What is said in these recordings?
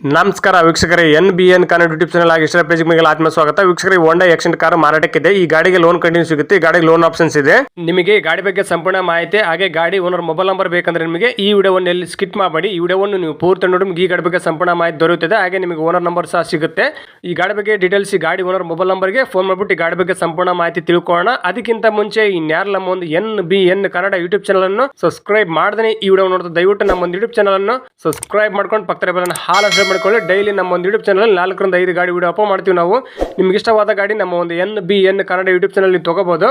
ನಮಸ್ಕಾರ ವೀಕ್ಷಕರೇ, N B N Kannada YouTube channel ಆಗಿ ಇಷ್ಟರ ಪೇಜ್ ಮೇಲೆ ಆತ್ಮ ಸ್ವಾಗತ ವೀಕ್ಷಕರಿಗೆ ಹೋಂಡಾ ಎಕ್ಸೆಂಟ್ ಕಾರ್ ಮಾರಾಟಕ್ಕಿದೆ. ಈ ಗಾಡಿಗೆ ಲೋನ್ ಕಂಟಿನ್ಯೂ ಸಿಗುತ್ತೆ. ಈ ಗಾಡಿಗೆ ಲೋನ್ ಆಪ್ಷನ್ಸ್ ಇದೆ. ನಿಮಗೆ ಈ ಗಾಡಿ ಬಗ್ಗೆ ಸಂಪೂರ್ಣ ಮಾಹಿತಿ, ಹಾಗೆ ಗಾಡಿ ಓನರ್ ಮೊಬೈಲ್ ನಂಬರ್ ಬೇಕಂದ್ರೆ ನಿಮಗೆ ಈ ವಿಡಿಯೋವನ್ನು ಎಲ್ಲಿ ಸ್ಕಿಪ್ ಮಾಡಬೇಡಿ ಈ ವಿಡಿಯೋವನ್ನು ನೀವು ಪೂರ್ತಿ ನೋಡಿ ಈ ಗಾಡಿ ಬಗ್ಗೆ ಸಂಪೂರ್ಣ ಮಾಹಿತಿ ದೊರೆಯುತ್ತದೆ. ಹಾಗೆ ನಿಮಗೆ ಓನರ್ ನಂಬರ್ ಸಹ ಸಿಗುತ್ತೆ. ಈ ಗಾಡಿ ಬಗ್ಗೆ ಡೀಟೇಲ್ಸ್ ಈ ಗಾಡಿ ಓನರ್ ಮೊಬೈಲ್ ನಂಬರ್ಗೆ ಫೋನ್ ಮಾಡಿಬಿಟ್ಟು ಈ ಗಾಡಿ ಬಗ್ಗೆ ಸಂಪೂರ್ಣ ಮಾಹಿತಿ ತಿಳ್ಕೊಳ್ಳೋಣ. ಅದಕ್ಕಿಂತ ಮುಂಚೆ ಇನ್ಯಾರು ನಮ್ಮ ಒಂದು N B N Kannada YouTube channel ಅನ್ನು ಸಬ್ಸ್ಕ್ರೈಬ್ ಮಾಡಿದ್ರೆ ಈ ವಿಡಿಯೋ ನೋಡ್ತಾ ದಯವಿಟ್ಟು ನಮ್ಮ ಒಂದು ಯೂಟ್ಯೂಬ್ ಚಾನಲ್ ಅನ್ನು ಸಬ್ಸ್ಕ್ರೈಬ್ ಮಾಡ್ಕೊಂಡು ಪಕ್ಕದ ಹಾಲ್ ಮಾಡ್ಕೊಳ್ಳಿ. ಡೈಲಿ ನಮ್ಮ ಒಂದು ಯೂಟ್ಯೂಬ್ ಚಾನಲ್ ನಾಲ್ಕರಿಂದ ಐದು ಗಾಡಿ ವಿಡಿಯೋ ಅಪ್ಲೋಡ್ ಮಾಡ್ತೀವಿ ನಾವು. ನಿಮ್ಗೆ ಇಷ್ಟವಾದ ಗಾಡಿ ನಮ್ಮ ಒಂದು N B N Kannada YouTube channel ನೀವು ತಗೋಬಹುದು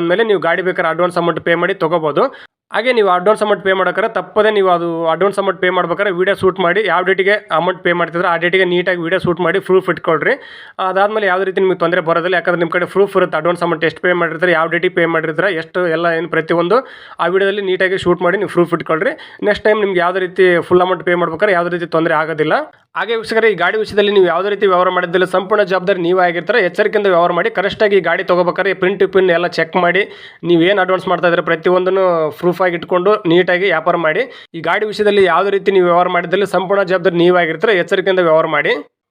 ಅಂದಮೇಲೆ ನೀವು ಗಾಡಿ ಬೇಕಾದ್ರೆ ಅಡ್ವಾನ್ಸ್ ಅಮೌಂಟ್ ಪೇ ಮಾಡಿ ತೊಗೋಬೋದು. ಹಾಗೆ ನೀವು ಅಡ್ವಾನ್ಸ್ ಅಮೌಂಟ್ ಪೇ ಮಾಡೋಕ್ಕಾರೆ ತಪ್ಪದೇ ನೀವು ಅದು ಅಡ್ವಾನ್ಸ್ ಅಮೌಂಟ್ ಪೇ ಮಾಡ್ಬೇಕಾದ್ರೆ ವೀಡಿಯೋ ಶೂಟ್ ಮಾಡಿ ಯಾವ ಡೇಟಿಗೆ ಅಮೌಂಟ್ ಪೇ ಮಾಡ್ತಿದ್ರೆ ಆ ಡೇಟಿಗೆ ನೀಟಾಗಿ ವೀಡಿಯೋ ಶೂಟ್ ಮಾಡಿ ಪ್ರೂಫ್ ಇಟ್ಕೊಳ್ರಿ. ಅದಾದಮೇಲೆ ಯಾವುದೇ ರೀತಿ ನಿಮಗೆ ತೊಂದರೆ ಬರೋದಿಲ್ಲ, ಯಾಕಂದ್ರೆ ನಿಮ್ಮ ಕಡೆ ಪ್ರೂಫ್ ಇರುತ್ತೆ ಅಡ್ವಾನ್ಸ್ ಅಮೌಂಟ್ ಎಷ್ಟು ಪೇ ಮಾಡಿರ್ತಾರೆ, ಯಾವ ಡೇಟಿಗೆ ಪೇ ಮಾಡಿರ್ತಾರೆ, ಎಷ್ಟು ಎಲ್ಲ ಏನು ಪ್ರತಿಯೊಂದು ಆ ವಿಡಿಯೋದಲ್ಲಿ ನೀಟಾಗಿ ಶೂಟ್ ಮಾಡಿ ನೀವು ಪ್ರೂಫ್ ಇಟ್ಕೊಳ್ರಿ. ನೆಕ್ಸ್ಟ್ ಟೈಮ್ ನಿಮ್ಗೆ ಯಾವುದೇ ರೀತಿ ಫುಲ್ ಅಮೌಂಟ್ ಪೇ ಮಾಡ್ಬೇಕಾದ್ರೆ ಯಾವುದೇ ರೀತಿ ತೊಂದರೆ ಆಗೋದಿಲ್ಲ. ಹಾಗೆ ವೀಕ್ಷಕರೇ, ಈ ಗಾಡಿ ವಿಷಯದಲ್ಲಿ ನೀವು ಯಾವುದೇ ರೀತಿ ವ್ಯವಹಾರ ಮಾಡಿದ್ದಿಲ್ಲ ಸಂಪೂರ್ಣ ಜವಾಬ್ದಾರಿ ನೀವೇ ಆಗಿರ್ತಾರೆ, ಎಚ್ಚರಿಕೆಯಿಂದ ವ್ಯವಹಾರ ಮಾಡಿ ಕರೆಕ್ಟಾಗಿ ಗಾಡಿ ತೊಗೋಬೇಕಾದ್ರೆ ಪ್ರಿಂಟ್ ಪಿನ್ ಎಲ್ಲ ಚೆಕ್ ಮಾಡಿ ನೀವು ಏನು ಅಡ್ವಾನ್ಸ್ ಮಾಡ್ತಾ ಇದ್ರೆ ಪ್ರತಿಯೊಂದನ್ನು ಪ್ರೂಫ್ ಆಗಿ ಇಟ್ಕೊಂಡು ನೀಟಾಗಿ ವ್ಯಾಪಾರ ಮಾಡಿ. ಈ ಗಾಡಿ ವಿಷಯದಲ್ಲಿ ಯಾವುದೇ ರೀತಿ ನೀವು ವ್ಯವಹಾರ ಮಾಡಿದಲ್ಲಿ ಸಂಪೂರ್ಣ ಜವಾಬ್ದಾರಿ ನೀವಾಗಿರ್ತೀರ, ಎಚ್ಚರಿಕೆಯಿಂದ ವ್ಯವಹಾರ ಮಾಡಿ.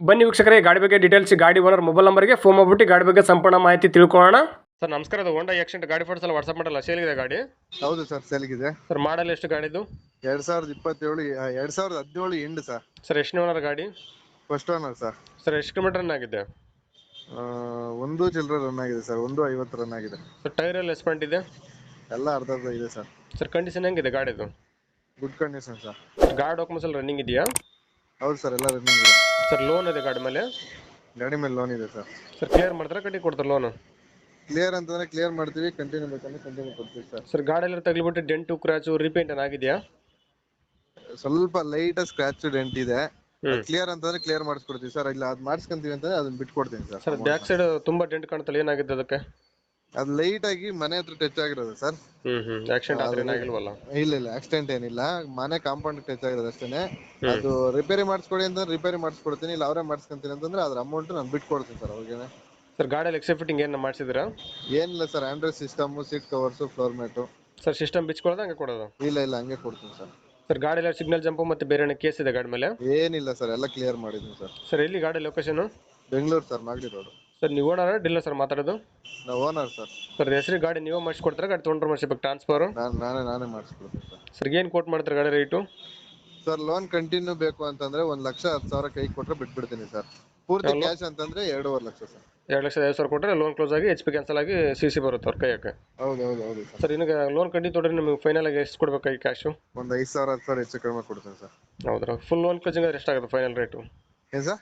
ಬನ್ನಿ ವೀಕ್ಷಕರೇ ಗಾಡಿ ಬಗ್ಗೆ ಡೀಟೇಲ್ಸ್ ಗಾಡಿ ಓನರ್ ಮೊಬೈಲ್ ನಂಬರ್ಗೆ ಫೋನ್ ಮಾಡ್ಬಿಟ್ಟು ಗಾಡಿ ಬಗ್ಗೆ ಸಂಪೂರ್ಣ ಮಾಹಿತಿ ತಿಳ್ಕೊಳ್ಳೋಣ. ಸರ್ ನಮಸ್ಕಾರ ಅದು ಹೋಂಡಾ ಎಕ್ಸೆಂಟ್ ಗಾಡಿ ಫೋಟೋಸ್ ಎಲ್ಲ ವಾಟ್ಸಪ್ ಮಾಡಲ್ಲ ಸೇಲ್ಗಿದೆ ಗಾಡಿ? ಹೌದು ಸರ್ ಸೇಲ್ಗಿದೆ ಸರ್ ಮಾಡಲ್ ಎಷ್ಟು ಗಾಡಿದು ಎರಡು ಸಾವಿರದ ಇಪ್ಪತ್ತೇಳು ಆ, ಎರಡ್ ಸಾವಿರದ ಹದಿನೇಳು ಎಂಡ್ ಸರ್. ಸರ್ ಎಷ್ಟು ಓನರ್ ಗಾಡಿ? First owner sir. ಸರ್ ಎಷ್ಟು ಕಿಲೋಮೀಟರ್ ರನ್ ಆಗಿದೆ? ಆ, ಒಂದು ಚಿಲ್ಲರೆ ರನ್ ಆಗಿದೆ ಸರ್ ಒಂದು ಐವತ್ತು ರನ್ ಆಗಿದೆ. ಸರ್ ಟೈರ್ ಎಲ್ಲ ಎಸ್ಪೆಂಟ್ ಇದೆ? ಎಲ್ಲ ಅರ್ಧ ಅರ್ಧ ಇದೆ ಸರ್. ಸರ್ ಕಂಡೀಷನ್ ಹೆಂಗಿದೆ ಗಾಡಿದು? Good condition sir. ಗಾಡಿ ಡಾಕ್ಯುಮೆಂಟ್ಸ್ ಎಲ್ಲ ರನ್ನಿಂಗ್ ಇದೆಯಾ? ಹೌದು ಸರ್ ಎಲ್ಲ ರನ್ನಿಂಗ್ ಇದೆ. ಸರ್ ಲೋನ್ ಇದೆ ಗಾಡಿ ಮೇಲೆ? ಗಾಡಿ ಮೇಲೆ ಲೋನ್ ಇದೆ ಸರ್ ಸರ್ ಕ್ಲಿಯರ್ ಮಾಡ್ತಾರೆ? ಕಟ್ಟಿ ಕೊಡ್ತಾರೆ ಲೋನ್ ಕ್ಲಿಯರ್ ಅಂತಂದ್ರೆ ಕ್ಲಿಯರ್ ಮಾಡ್ತೀವಿ ಕಂಟಿನ್ಯೂ ಬೇಕಂದ್ರೆ ಕಂಟಿನ್ಯೂ ಕೊಡ್ತೀವಿ ಸರ್ ಸರ್ ಗಾಡಿ ಎಲ್ಲ ತಗ್ಲಿಬಿಟ್ಟು ಡೆಂಟು ಕ್ರಾಚು ರೀಪೇಂಟ್ ಏನಾಗಿದೆಯಾ ಸ್ವಲ್ಪ ಲೈಟ್ ಸ್ಕ್ರಾಚ್ ಡೆಂಟ್ ಇದೆ. ಕ್ಲಿಯರ್ ಅಂತಂದ್ರೆ ಕ್ಲಿಯರ್ ಮಾಡಿಸ್ಕೊಡ್ತೀವಿ ಸರ್ ಇಲ್ಲ ಅದ್ ಮಾಡಿಸ್ಕೊಂತೀವಿ ಅಂತಂದ್ರೆ ಅದನ್ನ ಬಿಟ್ಕೊಡ್ತೀನಿ ಸರ್ ಸರ್ ಬ್ಯಾಕ್ ಸೈಡ್ ತುಂಬಾ ಡೆಂಟ್ ಕಾಣ್ತಲ್ಲ ಏನಾಗಿದೆ ಅದಕ್ಕೆ? ಅದು ಲೈಟ್ ಆಗಿ ಮನೆ ಹತ್ರ ಟಚ್ ಆಗಿರೋದು ಸರ್. ಹ್ಮ್ ಹ್ಮ್. ಆಕ್ಸಿಡೆಂಟ್ ಆದ್ರೆ ಏನಾಗಿಲ್ವಲ್ಲ? ಇಲ್ಲ ಇಲ್ಲ. ಆಕ್ಸಿಡೆಂಟ್ ಏನಿಲ್ಲ. ಮನೆ ಕಾಂಪೌಂಡ್ ಟಚ್ ಆಗಿರೋದು ಅಷ್ಟೇನೆ. ಅದು ರಿಪೇರಿ ಮಾಡಿಸ್ಕೊಡಿ ಅಂತಂದ್ರೆ ರಿಪೇರಿ ಮಾಡಿಸ್ಕೊಡ್ತೀನಿ ಇಲ್ಲ ಅವರೇ ಮಾಡಿಸ್ಕೊಂತೀನಿ ಅಂತಂದ್ರೆ ಅದ್ರ ಅಮೌಂಟ್ ನಾನು ಬಿಟ್ಕೊಡ್ತೀನಿ ಸರ್ ಅವ್ರಿಗೆ ಸರ್ ಗಾಡಿಯಲ್ಲಿ ಎಕ್ಸೆಪ್ಟಿಂಗ್ ಫಿಟ್ಟಿಂಗ್ ಏನು ಮಾಡಿಸಿದ್ರಾ ಏನಿಲ್ಲ sir Android system seat covers floor mat sir system ಬಿಚ್ಕೊಳ್ಳೋದು ಹಂಗೆ ಕೊಡೋದು? ಇಲ್ಲ ಇಲ್ಲ. ಹಂಗೆ ಕೊಡ್ತೀನಿ ಸರ್. ಸರ್ ಗಾಡಿ ಎಲ್ಲ ಸಿಗ್ನಲ್ ಜಂಪು ಮತ್ತೆ ಬೇರೆ ಏನೋ ಕೇಸ್ ಇದೆ ಗಾಡಿ ಮೇಲೆ? ಏನಿಲ್ಲ ಸರ್. ಎಲ್ಲ ಕ್ಲಿಯರ್ ಮಾಡಿದ್ದೀನಿ ಸರ್. ಸರ್ ಎಲ್ಲಿ ಗಾಡಿ location Bengaluru sir Magadi road. Sir ನೀವು ಓನರ್ ಡಿಲ್ಲ ಸರ್ ಮಾತಾಡೋದು? ನಾವು ಓನರ್ ಸರ್ ಸರ್ ಹೆಸರು ಗಾಡಿ ನೀವೇ ಮಾಡಿಸ್ಕೊಡ್ತಾರೆ? ಗಾಡಿ ತೊಗೊಂಡ್ರೆ ಮಾಡಿಸ್ಬೇಕು ಟ್ರಾನ್ಸ್ಫರ್ ನಾನು ನಾನೇ ನಾನೇ ಮಾಡಿಸ್ಕೊಡ್ತೀನಿ ಸರ್ ಸರ್ ಏನು ಕೋಟ್ ಮಾಡ್ತಾರೆ ಗಾಡಿ ರೇಟು ಸರ್ ಲೋನ್ ಕಂಟಿನ್ಯೂ ಬೇಕು ಅಂತಂದ್ರೆ ಒಂದ್ ಲಕ್ಷ ಹತ್ತು ಸಾವಿರ ಕೈ ಕೊಟ್ರೆ ಬಿಟ್ಬಿಡ್ತೀನಿ ಸರ್ ಪೂರ್ತಿ ಕ್ಯಾಶ್ ಅಂತಂದ್ರೆ ಎರಡೂವರೆ ಲಕ್ಷ ಸರ್ ಎರಡು ಲಕ್ಷದ ಐದು ಸಾವಿರ ಕೊಟ್ಟರೆ ಲೋನ್ ಕ್ಲೋಸ್ ಆಗಿ ಎಚ್ ಪಿ ಕ್ಯಾನ್ಸಲ್ ಆಗಿ ಸಿ ಸಿ ಬರುತ್ತೆ ಅವ್ರ ಕೈಯಕ್ಕೆ. ಹೌದು ಹೌದು ಹೌದು ಸರ್ ಸರ್ ಲೋನ್ ಕಂಡಿ ತೊಗೊಂಡ್ರೆ ನಿಮಗೆ ಫೈನಲ್ ಆಗಿ ಎಷ್ಟು ಕೊಡ್ಬೇಕು ಈ ಕ್ಯಾಶು ಒಂದು ಐದು ಸಾವಿರ ಹತ್ತು ಸಾವಿರ ಹೆಚ್ಚು ಕಡಿಮೆ ಕೊಡ್ತೀನಿ ಸರ್ ಹೌದಾ ಫುಲ್ ಲೋನ್ ಕ್ಲೋಸಿಂಗ್ ಆದ್ರೆ ಎಷ್ಟಾಗುತ್ತೆ ಫೈನಲ್ ರೇಟು ಏನ್ ಸರ್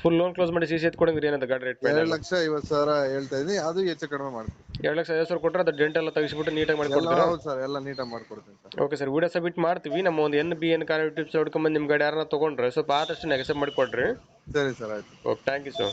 ಫುಲ್ ಲೋನ್ ಕ್ಲೋಸ್ ಮಾಡಿ ಸಿ ಸಿ ಏನಂತ ಗಾಡಿ ರೇಟ್ ಎರಡು ಲಕ್ಷ ಐವತ್ತು ಸಾವಿರ ಹೇಳ್ತಾ ಇದೀನಿ ಅದು ಹೆಚ್ಚು ಕಡಿಮೆ ಮಾಡ್ತೀನಿ. ಎರಡು ಲಕ್ಷ ಐವತ್ತು ಸಾವಿರ ಕೊಟ್ಟರೆ ಅದು ಡೆಂಟ್ ಎಲ್ಲ ತೆಗಿಸ್ಬಿಟ್ಟು ನೀಟಾಗಿ ಮಾಡಿ ಎಲ್ಲ ಕೊಡ್ತೀರಾ ಹೌದು ಸರ್ ಎಲ್ಲ ನೀಟಾಗಿ ಮಾಡ್ಕೊಡ್ತೀನಿ sir okay sir video submit ಮಾಡ್ತೀವಿ ನಮ್ಮ ಒಂದು N B N car tips ಹೊಡ್ಕೊಂಬಂದು ನಿಮ್ಮ ಗಾಡಿ ಯಾರನ್ನ ತೊಗೊಂಡ್ರೆ ಸ್ವಲ್ಪ ಆದಷ್ಟು ನೆಗೆಸಬ್ ಮಾಡಿ ಕೊಡ್ರಿ ಸರಿ ಸರ್ ಆಯ್ತು. ಓಕೆ ಥ್ಯಾಂಕ್ ಯು ಸರ್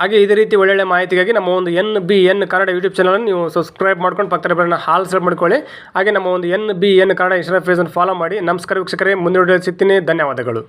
ಹಾಗೆ ಇದೇ ರೀತಿ ಒಳ್ಳೊಳ್ಳೆ ಮಾಹಿತಿಗಾಗಿ ನಮ್ಮ ಒಂದು N B N Kannada YouTube channel ನೀವು ಸಬ್ಸ್ಕ್ರೈಬ್ ಮಾಡ್ಕೊಂಡು ಪಕ್ಕದ ಬರೋಣ ಹಾಲ್ ಸಬ್ ಮಾಡ್ಕೊಳ್ಳಿ. ಹಾಗೆ ನಮ್ಮ ಒಂದು N B N Kannada Instagram ಫೇಸನ್ನು follow ಮಾಡಿ. ನಮಸ್ಕಾರ ವೀಕ್ಷಕರೇ, ಮುಂದಿನ ಸಿಗ್ತೀನಿ. ಧನ್ಯವಾದಗಳು.